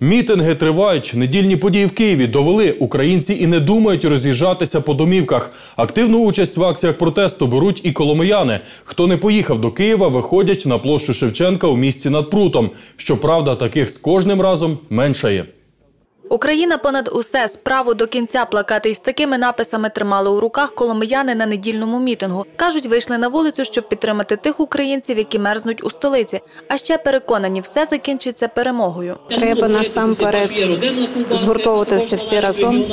Мітинги тривають. Недільні події в Києві довели. Українці і не думають роз'їжджатися по домівках. Активну участь в акціях протесту беруть і коломияни. Хто не поїхав до Києва, виходять на площу Шевченка у місті над Прутом. Щоправда, таких з кожним разом меншає. Україна понад усе справу до кінця плакати із такими написами тримали у руках коломияни на недільному мітингу. Кажуть, вийшли на вулицю, щоб підтримати тих українців, які мерзнуть у столиці. А ще переконані, все закінчиться перемогою. Треба насамперед згуртовуватися всі разом,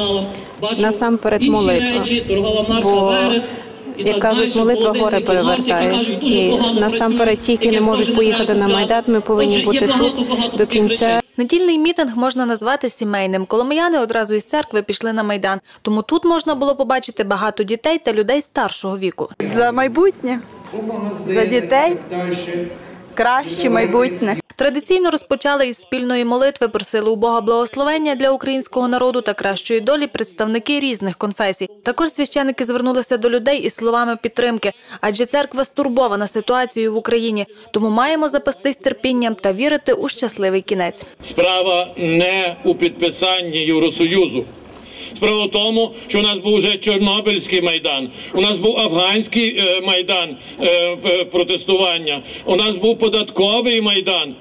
насамперед молитва. Бо, як кажуть, молитва горе перевертає. І насамперед ті, які не можуть поїхати на Майдан, ми повинні бути тут до кінця. Недільний мітинг можна назвати сімейним. Коломияни одразу із церкви пішли на майдан. Тому тут можна було побачити багато дітей та людей старшого віку. за майбутнє, за дітей, краще майбутнє. Традиційно розпочали із спільної молитви, просили у Бога благословення для українського народу та кращої долі представники різних конфесій. Також священики звернулися до людей із словами підтримки, адже церква стурбована ситуацією в Україні, тому маємо запастись терпінням та вірити у щасливий кінець. Справа не у підписанні Євросоюзу. Справа в тому, що у нас був вже Чорнобильський майдан, у нас був афганський е, майдан е, протестування, у нас був податковий майдан.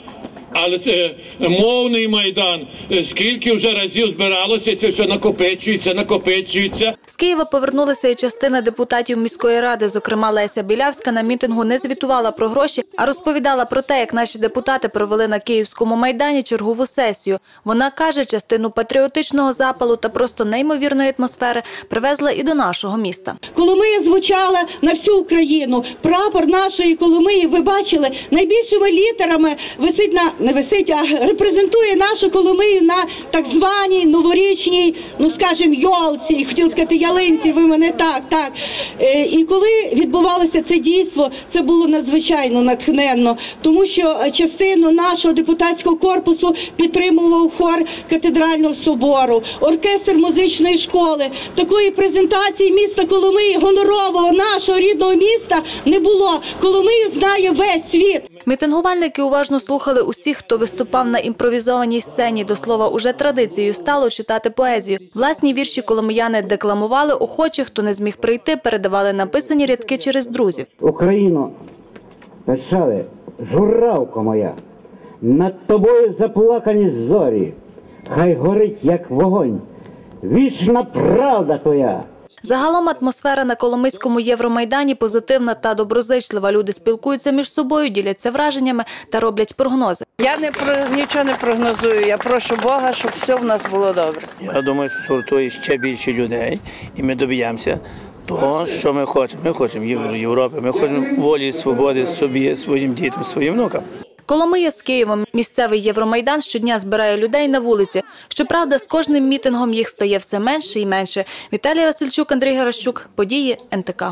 Але це мовний майдан. Е, Скільки вже разів збиралося, це все накопичується, накопичується. З Києва повернулася і частина депутатів міської ради. Зокрема, Леся Білявська на мітингу не звітувала про гроші, а розповідала про те, як наші депутати провели на київському майдані чергову сесію. Вона каже, частину патріотичного запалу та просто неймовірної атмосфери привезла і до нашого міста. Коломия звучала на всю Україну. Прапор нашої Коломиї, ви бачили, найбільшими літерами висить на не висить, а репрезентує нашу Коломию на так званій новорічній, ну скажімо, йолці, хотіла сказати ялинці. Ви мене так, так. Е, І коли відбувалося це дійство, це було надзвичайно натхненно, тому що частину нашого депутатського корпусу підтримував хор катедрального собору, оркестр музичної школи. Такої презентації міста Коломиї, гонорового нашого рідного міста, не було. Коломию знає весь світ. Мітингувальники уважно слухали усіх, хто виступав на імпровізованій сцені. До слова, уже традицією стало читати поезію. Власні вірші коломияни декламували охочих, хто не зміг прийти, передавали написані рядки через друзів. Україно, печали, журавко моя, над тобою заплакані зорі, хай горить, як вогонь, вічна правда твоя. Загалом атмосфера на Коломийському Євромайдані позитивна та доброзичлива. Люди спілкуються між собою, діляться враженнями та роблять прогнози. Я не про нічого не прогнозую. Я прошу Бога, щоб все в нас було добре. Я думаю, що згуртує ще більше людей, і ми доб'ємося того, що ми хочемо. Ми хочемо Європи, ми хочемо волі і свободи собі, своїм дітям, своїм внукам. Коломия з Києвом місцевий Євромайдан щодня збирає людей на вулиці. Щоправда, з кожним мітингом їх стає все менше і менше. Віталій Васильчук, Андрій Гарощук, події НТК.